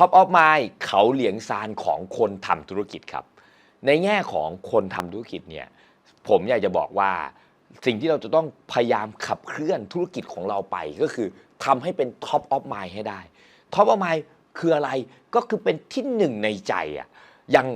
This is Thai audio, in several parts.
Top of Mind เขาเหลียงซานของคนทำธุรกิจครับ ในแง่ของคนทำธุรกิจเนี่ยผมอยากจะบอกว่าสิ่งที่เราจะต้องพยายามขับเคลื่อนธุรกิจของเราไปก็คือทำให้เป็น Top of Mind ให้ได้ Top of Mind คืออะไรก็คือเป็นที่หนึ่งในใจอะอย่าง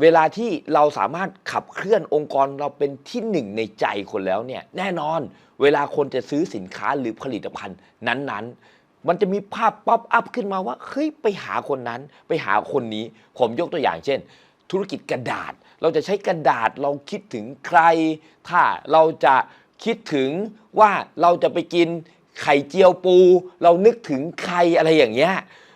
เวลาที่เราสามารถขับเคลื่อนองค์กรเราเป็นที่หนึ่งในใจคนแล้วเนี่ยแน่นอนเวลาคนจะซื้อสินค้าหรือผลิตภัณฑ์นั้นๆ มันจะมีภาพป๊อปอัพขึ้นมาว่าเฮ้ยไปหาคนนั้นไปหาคนนี้ ผมยกตัวอย่างเช่น ธุรกิจกระดาษ เราจะใช้กระดาษเราคิดถึงใคร ถ้าเราจะคิดถึงว่าเราจะไปกินไข่เจียวปู เรานึกถึงใครอะไรอย่างเงี้ย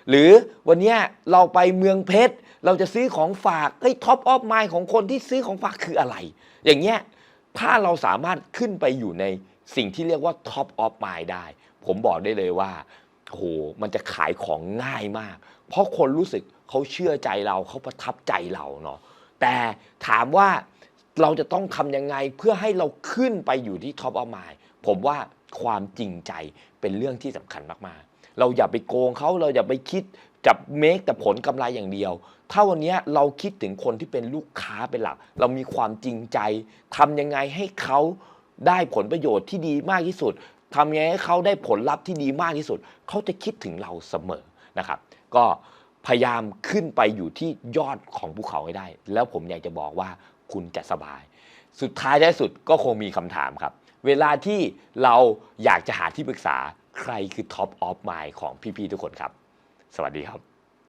หรือวันเนี้ยเราไปเมืองเพชรเราจะซื้อของฝากเฮ้ยท็อปออฟไมล์ของคนที่ซื้อของฝากคืออะไร อย่างเงี้ยถ้าเราสามารถขึ้นไปอยู่ในสิ่งที่เรียกว่าท็อปออฟไมล์ได้ ผมบอกได้เลยว่า โอ้โหมันจะขายของง่ายมาก เพราะคนรู้สึกเขาเชื่อใจเราเขาประทับใจเราเนาะแต่ถามว่าเราจะต้องทำยังไงเพื่อให้เราขึ้นไปอยู่ที่ท็อปออมล์ผมว่าความจริงใจเป็นเรื่องที่สำคัญมากๆ เราอย่าไปโกงเขาเราอย่าไปคิดจับเมคแต่ผลกำไรอย่างเดียว ถ้าวันนี้เราคิดถึงคนที่เป็นลูกค้าเป็นหลัก เรามีความจริงใจทำยังไงให้เขาได้ผลประโยชน์ที่ดีมากที่สุด ทำยังไงให้เขาได้ผลลัพธ์ที่ดีมากที่สุด เขาจะคิดถึงเราเสมอนะครับ ก็พยายามขึ้นไปอยู่ที่ยอดของภูเขาให้ได้ แล้วผมอยากจะบอกว่าคุณจะสบาย สุดท้ายที่สุดก็คงมีคำถามครับ เวลาที่เราอยากจะหาที่ปรึกษาใครคือท็อปออฟไมล์ของพี่ๆทุกคนครับ สวัสดีครับ